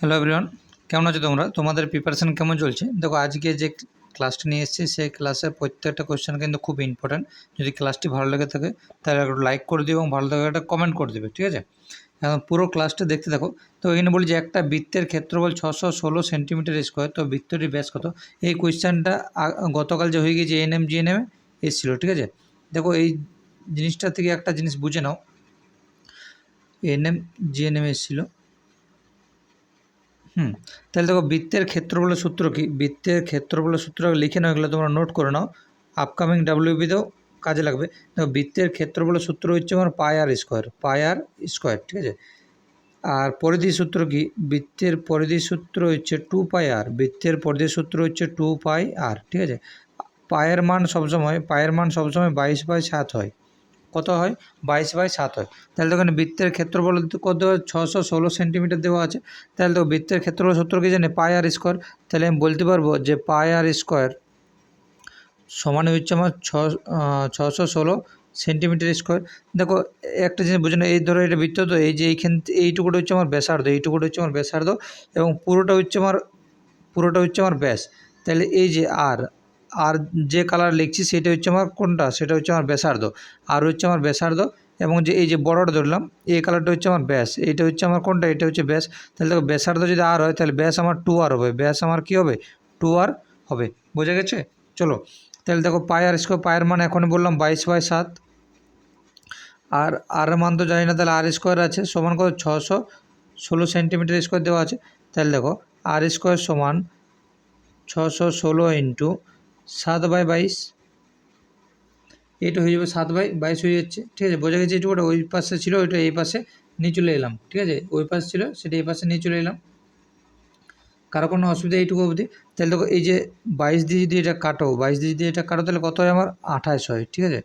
Hello everyone কেমন আছো তোমরা? তোমাদের প্রিপারেশন কেমন চলছে? দেখো, আজকে যে ক্লাসটা নিয়ে এসেছি, সেই ক্লাসের প্রত্যেকটা কোয়েশ্চেন কিন্তু খুব ইম্পর্ট্যান্ট যদি ক্লাসটি ভালো লেগে থাকে, তাহলে একটু লাইক করে দিও এবং ভালো লাগে একটা কমেন্ট করে দেবে, ঠিক আছে? এখন পুরো ক্লাসটা দেখতে থাকো। তো এখানে বলি যে একটা বৃত্তের ক্ষেত্রফল ছশো ষোলো সেন্টিমিটার স্কোয়ার তো বৃত্তটি ব্যাস কত? এই কোয়েশ্চেনটা গতকাল যে হয়ে গিয়েছে N M G N M এসেছিল, ঠিক আছে? দেখো, এই জিনিসটা থেকে একটা জিনিস বুঝে নাও। N M G N M এসেছিল। হুম। তাহলে দেখো বৃত্তের ক্ষেত্রফলের সূত্র কি? বৃত্তের ক্ষেত্রফলের সূত্র লিখে নাও, এগুলো তোমরা নোট করে নাও। আপকামিং ডাব্লিউবিতেও কাজে লাগবে। দেখো বৃত্তের ক্ষেত্রফলের সূত্র হচ্ছে আমার পাই আর স্কোয়ার পাই আর স্কোয়ার ঠিক আছে? আর পরিধি সূত্র কি? বৃত্তের পরিধি সূত্র হচ্ছে টু পাই আর বৃত্তের পরিধি সূত্র হচ্ছে টু পাই আর ঠিক আছে? পায়ের মান সবসময় পায়ের মান সবসময় বাইশ বাই সাত হয়। কত হয়? বাইশ বাই সাত হয়। তাহলে এখানে বৃত্তের ক্ষেত্রফল কত? ছশো ষোলো সেন্টিমিটার দেওয়া আছে। তাহলে তো বৃত্তের ক্ষেত্রফল সূত্র কি জানে? Pi r square. তাহলে আমি বলতে পারব যে পাই আর স্কোয়ার সমান হচ্ছে আমার ছশো ষোলো সেন্টিমিটার স্কোয়ার। দেখো একটা জিনিস বুঝে না এই ধরো এটা বৃত্ত তো, এই যে এইখান, এইটুকুটা হচ্ছে আমার ব্যাসার্ধ, এইটুকুটা হচ্ছে আমার ব্যাসার্ধ এবং পুরোটা হচ্ছে আমার, পুরোটা হচ্ছে আমার ব্যাস। তাহলে এই যে আর আর যে কালার লিখছি সেটা হচ্ছে আমার কোনটা? সেটা হচ্ছে আমার ব্যাসার্ধ। আর হচ্ছে আমার ব্যাসার্ধ এবং যে এই যে বড়টা ধরলাম, এই কালারটা হচ্ছে আমার ব্যাস। এইটা হচ্ছে আমার কোনটা? এটা হচ্ছে ব্যাস। তাহলে দেখো ব্যাসার্ধ যদি আর হয়, তাহলে ব্যাস আমার টু আর হবে। ব্যাস আমার কী হবে? টু আর হবে। বোঝা গেছে? চলো। তাহলে দেখো পায়ের স্কোয়ার পায়ের মান এখনই বললাম বাইশ বাই সাত। আর আর মান তো জানি না, তাহলে আর স্কোয়ার আছে সমান কত? ছশো ষোলো সেন্টিমিটার স্কোয়ার দেওয়া আছে। তাহলে দেখো আর স্কোয়ার সমান ছশো ষোলো ইন্টু সাত বাই বাইশ। এটা হয়ে যাবে সাত বাই বাইশ হয়ে যাচ্ছে, ঠিক আছে? বোঝা গেছে এটুকুটা? ওই পাশে ছিল, ওইটা এই পাশে নিয়ে চলে এলাম, ঠিক আছে? ওই পাশে ছিল, সেটা এই পাশে নিয়ে চলে এলাম। কারও কোনো অসুবিধা এইটুকু অবধি? তাহলে দেখো, এই যে বাইশ দিয়ে যদি এটা কাটো, বাইশ দিয়ে যদি এটা কাটো, তাহলে কত হয় আমার? আঠাশ হয়, ঠিক আছে?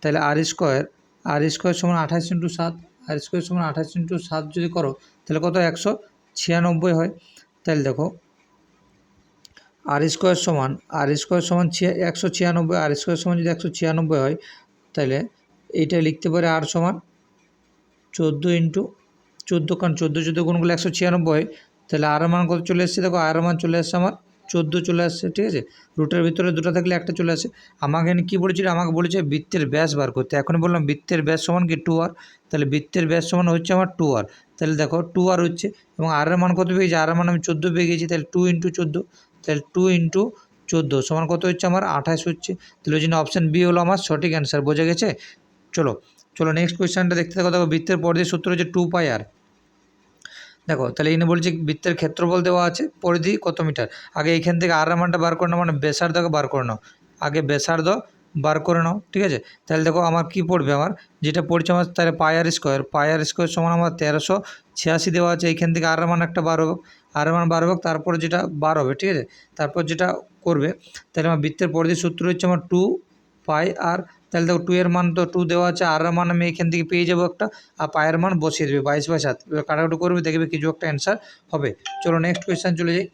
তাহলে আর স্কোয়ার আর স্কোয়ার সমান আঠাশ ইন্টু সাত, আর স্কোয়ার সমান আঠাশ ইন্টু সাত যদি করো, তাহলে কত? একশো ছিয়ানব্বই হয়। তাহলে দেখো আর স্কোয়ার সমান, আর স্কোয়ার সমান একশো ছিয়ানব্বই, আর স্কোয়ার সমান যদি একশো ছিয়ানব্বই হয়, তাহলে এইটা লিখতে পারে আর সমান চোদ্দ ইন্টু চোদ্দ কারণ চোদ্দ চোদ্দ গুণগুলো একশো ছিয়ানব্বই তাহলে আর মান কত চলে এসছে দেখো, আর মান চলে আসছে আমার চোদ্দ চলে আসছে, ঠিক আছে? রুটের ভিতরে দুটো থাকলে একটা চলে আসে। আমাকে কী বলেছিল আমাকে বলেছে বৃত্তের ব্যাস বার করতে। এখন বললাম বৃত্তের ব্যাস সমান কি টু আর তাহলে বৃত্তের ব্যাস সমান হচ্ছে আমার টু আর তাহলে দেখো টু আর হচ্ছে, এবং আর মান কত পেয়েছি আর মান আমি চোদ্দ পেয়ে গেছি, তাহলে টু ইন্টু চোদ্দ। তাহলে টু ইন্টু চোদ্দ, সমান কত হচ্ছে আমার? আঠাশ হচ্ছে। তাহলে ওই জন্য অপশান বি হলো আমার সঠিক অ্যান্সার বোঝা গেছে? চলো চলো নেক্সট কোয়েশ্চেনটা দেখতে থাকো। দেখো, বৃত্তের পরিধি সূত্র হচ্ছে টু পাই আর দেখো, তাহলে এখানে বলছি বৃত্তের ক্ষেত্রফল দেওয়া আছে, পরিধি কত মিটার? আগে এইখান থেকে আর মানটা বার করে নাও মানে বেসার্ধকে বার করে নাও। আগে ব্যাসার্ধ বার করে নাও, ঠিক আছে? তাহলে দেখো আমার কি পড়বে আমার? যেটা পড়ছে আমার তাহলে পায়ার স্কোয়ার পায়ার স্কোয়ার সমান আমার তেরোশো ছিয়াশি দেওয়া আছে এইখান থেকে আর মান একটা বার হোক আর মান বার হোক, তারপরে যেটা বার হবে, ঠিক আছে? তারপর যেটা করবে, তাহলে আমার বৃত্তের পরিধি সূত্র হচ্ছে আমার টু পাই আর তাহলে দেখো টু এর মান তো টু দেওয়া আছে আর মান আমি এখান থেকে পেয়ে যাব একটা, আর পায়ের মান বসিয়ে দেবে, বাইশ বাই সাত। কাটাকুটি করবে, দেখবে কিছু একটা অ্যান্সার হবে। চলো নেক্সট কোয়েশ্চেন চলে যাই।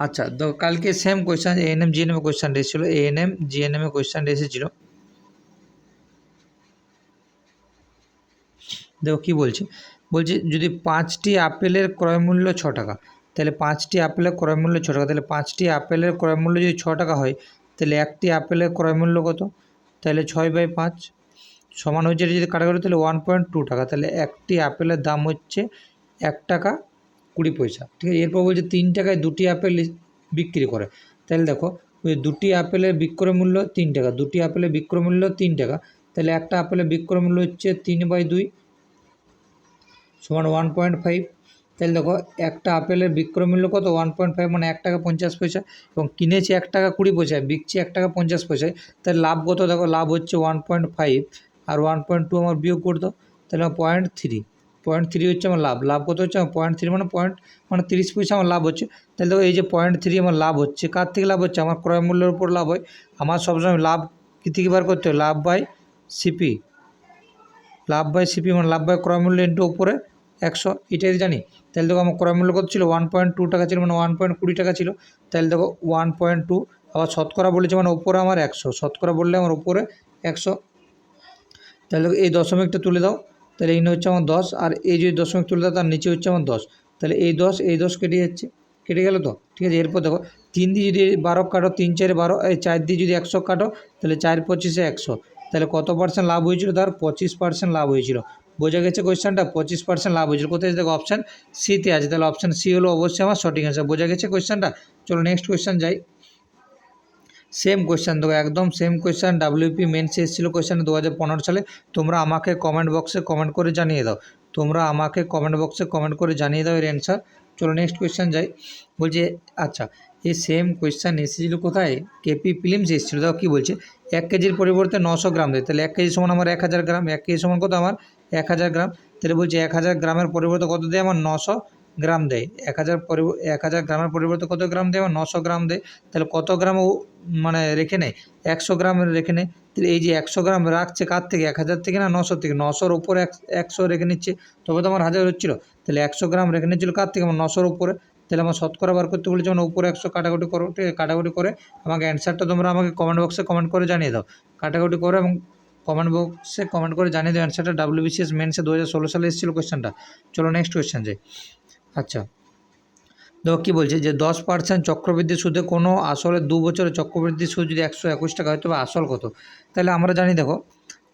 আচ্ছা তো কালকে same question M G N M কোয়েশ্চেনটা এসেছিল এম জি এন এম কোয়েশ্চেনটা এসেছিল দেখো কী বলছে? বলছে, যদি পাঁচটি আপেলের ক্রয়মূল্য ছ টাকা, তাহলে পাঁচটি আপেলের ক্রয়মূল্য ছ টাকা, তাহলে পাঁচটি আপেলের ক্রয়মূল্য যদি ছ টাকা হয়, তাহলে একটি আপেলের ক্রয়মূল্য কত? তাহলে ছয় বাই পাঁচ সমান হচ্ছে যদি কাটা কাটাকাটি, তাহলে ওয়ান পয়েন্ট টু টাকা, তাহলে একটি আপেলের দাম হচ্ছে এক টাকা কুড়ি পয়সা। ঠিক আছে? এরপর বলছে তিন টাকায় দুটি আপেল বিক্রি করে। তাহলে দেখো, ওই দুটি আপেলের বিক্রয় মূল্য তিন টাকা, দুটি আপেলের বিক্রয় মূল্য তিন টাকা। তাহলে একটা আপেলের বিক্রয় মূল্য হচ্ছে তিন বাই দুই সমান ওয়ান পয়েন্ট ফাইভ। তাহলে দেখো, একটা আপেলের বিক্রয় মূল্য কত? ওয়ান পয়েন্ট ফাইভ মানে এক টাকা পঞ্চাশ পয়সা এবং কিনেছি এক টাকা কুড়ি পয়সায় বিকছি এক টাকা পঞ্চাশ পয়সায় তাহলে লাভ কত? দেখো, লাভ হচ্ছে ওয়ান পয়েন্ট ফাইভ আর ওয়ান পয়েন্ট টু আমার বিয়োগ করতো তাহলে পয়েন্ট থ্রি। পয়েন্ট থ্রি হচ্ছে আমার লাভ। লাভ কত হচ্ছে? আমার পয়েন্ট থ্রি মানে পয়েন্ট মানে তিরিশ পয়সা আমার লাভ হচ্ছে। তাহলে দেখো এই যে পয়েন্ট থ্রি আমার লাভ হচ্ছে, কার থেকে লাভ হচ্ছে? আমার ক্রয় মূল্যের উপর লাভ হয়। আমার সবসময় লাভ কী থেকে বার করতে হয়? লাভ বাই সিপি লাভ বাই সিপি মানে লাভ বাই ক্রয় মূল্য ইন্টু উপরে একশো। এটাই জানি। তাহলে দেখো আমার ক্রয় মূল্য কত ছিল? ওয়ান পয়েন্ট টু টাকা ছিল মানে ওয়ান পয়েন্ট কুড়ি টাকা ছিল। তাহলে দেখো ওয়ান পয়েন্ট টু আবার শতকরা বলেছে মানে ওপরে আমার একশো। শতকরা বললে আমার ওপরে একশো। তাহলে এই দশমিকটা তুলে দাও। তাহলে এই হচ্ছে আমার দশ, আর এই যদি দশমিক তুলে তার নিচে হচ্ছে আমার দশ। তাহলে এই দশ এই দশ কেটে যাচ্ছে। কেটে গেল তো? ঠিক আছে, এরপর দেখো, তিন দিয়ে যদি বারো কাটো, তিন চারে বারো, এই চার দিয়ে যদি একশো কাটো, তাহলে চার পঁচিশে একশো। তাহলে কত পার্সেন্ট লাভ হয়েছিল তার? পঁচিশ পার্সেন্ট লাভ হয়েছিল। বোঝা গেছে কোয়েশ্চেনটা? পঁচিশ পার্সেন্ট লাভ হয়েছিল। কোথায় দেখো অপশান সিতে আছে। তাহলে অপশান সি হলো অবশ্যই আমার সঠিক অ্যান্সার বোঝা গেছে কোয়েশ্চেনটা? চলো নেক্সট কোয়েশ্চেন যাই। সেম কোয়েশ্চেন দেখো, একদম সেম কোয়েশ্চেন ডাব্লিউপি মেন্স এসেছিল কোয়েশ্চেন দু হাজার পনেরো সালে। তোমরা আমাকে কমেন্ট বক্সে কমেন্ট করে জানিয়ে দাও। তোমরা আমাকে কমেন্ট বক্সে কমেন্ট করে জানিয়ে দাও এর অ্যান্সার চলো নেক্সট কোয়েশ্চেন যাই। বলছে আচ্ছা এই সেম কোয়েশ্চেন এসেছিল কোথায়? কেপি ফিলিমস এসেছিল। দেখো কী বলছে, এক কেজির পরিবর্তে নশো গ্রাম দেয়। তাহলে এক কেজি সমান আমার এক হাজার গ্রাম। এক কেজি সমান কত? আমার এক হাজার গ্রাম। তাহলে বলছে, এক হাজার গ্রামের পরিবর্তে কত দেয়? আমার নশো। গ্রাম দেয়? এক হাজার পরি, এক হাজার গ্রামের পরিবর্তে কত গ্রাম দেয়? নশো গ্রাম দেয়। তাহলে কত গ্রাম ও মানে রেখে নেয়? একশো গ্রাম রেখে নেয়। তাহলে এই যে একশো গ্রাম রাখছে কার থেকে? এক হাজার থেকে না নশো থেকে? নশোর এক, একশো রেখে নিচ্ছে। তবে তো আমার হাজার হচ্ছিল। তাহলে একশো গ্রাম রেখে নিচ্ছিলো কার থেকে? আমার নশোর উপরে। তাহলে আমার শতকরা বার করতে বলেছে আমার উপরে একশো কাটাকুটি করো কাটাকুটি করে আমাকে অ্যান্সারটা তোমরা আমাকে কমেন্ট বক্সে কমেন্ট করে জানিয়ে দাও। কাটাকুটি করো এবং কমেন্ট বক্সে কমেন্ট করে জানিয়ে দাও। অ্যান্সারটা ডাব্লিউবিসিএস মেন্সে দু হাজার ষোলো সালে এসেছিল কোয়েশ্চেনটা চলো নেক্সট কোয়েশ্চেন যাই। আচ্ছা। দেখো কী বলছে যে দশ পার্সেন্ট চক্রবৃদ্ধি সুদে কোনো আসলে দু বছরের চক্রবৃদ্ধি সুদ যদি একশো একুশ টাকা হয়, তবে আসল কত? তাহলে আমরা জানি দেখো,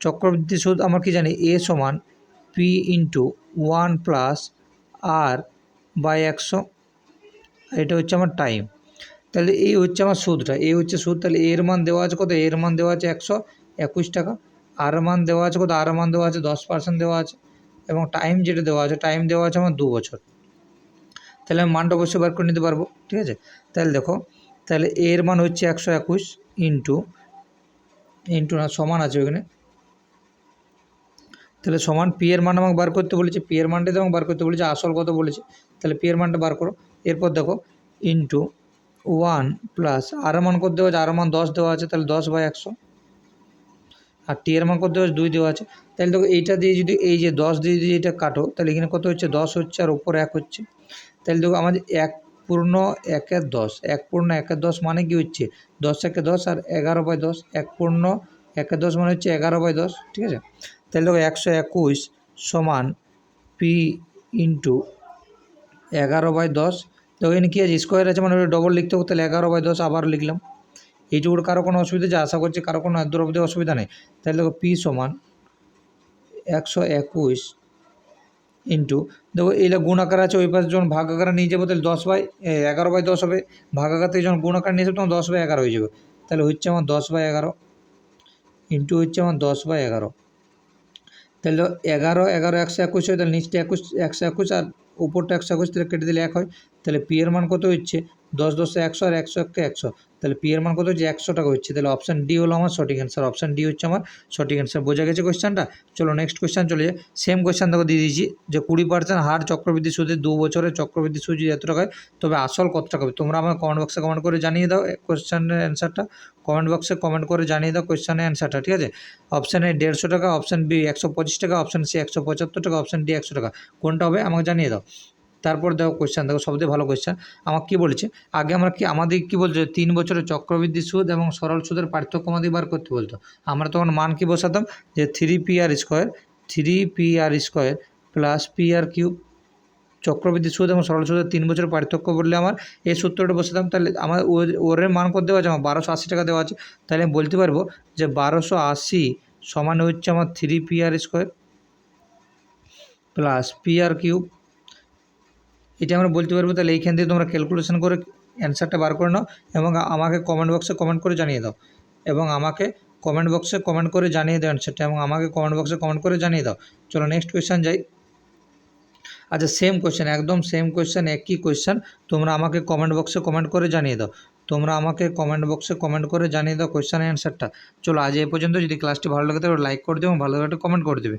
চক্রবৃদ্ধি সুদ আমরা কি জানি? এ সমান P into one plus R by একশো। এটা হচ্ছে আমার টাইম। তাহলে এই হচ্ছে আমার সুদটা। এই হচ্ছে সুদ, তাহলে এর মান দেওয়া আছে কত? এর মান দেওয়া আছে একশো একুশ টাকা। আর মান দেওয়া আছে কত? আর মান দেওয়া আছে দশ পার্সেন্ট দেওয়া আছে। এবং টাইম যেটা দেওয়া আছে টাইম দেওয়া আছে আমার দু বছর। তাহলে আমি মানটা অবশ্যই বার করে নিতে পারব, ঠিক আছে? তাহলে দেখো, তাহলে এর মান হচ্ছে একশো একুশ ইন্টু ইন্টু না, সমান আছে ওইখানে তাহলে সমান পি এর মান আমাকে বার করতে বলেছে, পি এর মানটাই আমাকে বার করতে বলেছে, আসল কত বলেছে? তাহলে পি এর মানটা বার করো। এরপর দেখো, ইন্টু ওয়ান প্লাস আর মান কত দেওয়া আছে? আর মান দশ দেওয়া আছে, তাহলে দশ বাই একশো। আর টি এর মান কত দেওয়া দুই দেওয়া আছে। তাহলে দেখো, এইটা দিয়ে যদি, এই যে দশ দিয়ে যদি এটা কাটো, তাহলে এখানে কত হচ্ছে? দশ হচ্ছে আর ওপরে এক হচ্ছে। তাহলে দেখো আমাদের এক পূর্ণ একের দশ, এক পূর্ণ একের দশ মানে কি হচ্ছে? দশ একে দশ আর এগারো বাই দশ, এক পূর্ণ একের দশ মানে হচ্ছে এগারো বাই দশ, ঠিক আছে? তাহলে দেখো একশো একুশ সমান পি ইন্টু এগারো বাই দশ, দেখো এখানে কী আছে? স্কোয়ার আছে মানে ডবল লিখতে হবে, তাহলে এগারো বাই দশ আবার লিখলাম। এইটুকুর কারও কোনো অসুবিধা আছে? আশা করছি কারও কোনো দূর অবধি অসুবিধা নেই। তাহলে দেখো পি সমান একশো একুশ ইন্টু দেখো এইটা গুণ আকার আছে, ওই পাশে যখন ভাগ আকারে নিয়ে যাব, তাহলে দশ বাই এগারো বাই দশ হবে। ভাগ আকার থেকে যখন গুণ আকার নিয়ে যাব, তখন দশ বাই এগারো হয়ে যাবে। তাহলে হচ্ছে আমার দশ বাই এগারো ইন্টু হচ্ছে আমার দশ বাই এগারো। তাহলে এগারো এগারো, একশো একুশ হয়, তাহলে নিচটা একুশ, একশো একুশ আর উপরটা একশো একুশ, তাহলে কেটে দিলে এক হয়। তাহলে পি এর মান কত হচ্ছে? দশ দশে একশো আর একশো একটা একশো। তাহলে পি এর মান কত হচ্ছে? একশো টাকা হচ্ছে। তাহলে অপশান ডি হলো আমার সঠিক অ্যান্সার অপশান ডি হচ্ছে আমার সঠিক অ্যান্সার বোঝা গেছে কোয়েশ্চেনটা চলো নেক্সট কোয়েশ্চেন চলে যায় সেম কোয়েশ্চেন তোকে দিয়ে দিয়েছি, যে কুড়ি পার্সেন্ট হার চক্রবৃদ্ধি সুদে দু বছরের চক্রবৃদ্ধি সুদ যদি এত টাকা হয়, তবে আসল কত টাকা হবে? তোমরা আমার কমেন্ট বক্সে কমেন্ট করে জানিয়ে দাও কোয়েশ্চেনের অ্যান্সারটা কমেন্ট বক্সে কমেন্ট করে জানিয়ে দাও কোয়েশ্চেনের অ্যান্সারটা ঠিক আছে? অপশান এ দেড়শো টাকা অপশান বি একশো পঁচিশ টাকা অপশান সি একশো পঁচাত্তর টাকা অপশান ডি একশো টাকা। কোনটা হবে? আমাকে জানিয়ে দাও। তারপর দেখো কোয়েশ্চেন দেখো সবথেকে ভালো কোয়েশ্চেন আমাকে কী বলেছে? আগে আমরা কি, আমাদের কী বলছে তিন বছরের চক্রবৃদ্ধি সুদ এবং সরল সুদের পার্থক্য আমাদের বার করতে বলতো। আমরা তখন মান কি বসাতাম? যে three P R square three P R square plus P R cube চক্রবৃদ্ধি সুদ এবং সরল সুদের তিন বছরের পার্থক্য বললে আমার, এই সূত্রটা বসাতাম, তাহলে আমার ওর মান কত দেওয়া আছে? আমার বারোশো আশি টাকা দেওয়া আছে। তাহলে আমি বলতে পারব যে বারোশো আশি সমান হচ্ছে আমার three P R square plus P R cube এটা আমরা বলতে পারব, তাহলে এইখান থেকে তোমরা ক্যালকুলেশন করে অ্যান্সারটা বার করে নাও এবং আমাকে কমেন্ট বক্সে কমেন্ট করে জানিয়ে দাও। এবং আমাকে কমেন্ট বক্সে কমেন্ট করে জানিয়ে দাও অ্যান্সারটা এবং আমাকে কমেন্ট বক্সে কমেন্ট করে জানিয়ে দাও। চলো নেক্সট কোয়েশ্চেন যাই। আচ্ছা সেম কোয়েশ্চেন একদম সেম কোয়েশ্চেন একই কোয়েশ্চেন তোমরা আমাকে কমেন্ট বক্সে কমেন্ট করে জানিয়ে দাও। তোমরা আমাকে কমেন্ট বক্সে কমেন্ট করে জানিয়ে দাও কোয়েশ্চেনের অ্যান্সারটা চলো আজ এই পর্যন্ত, যদি ক্লাসটি ভালো লাগে তাহলে লাইক করে দেবে এবং ভালো একটা কমেন্ট করে দেবে।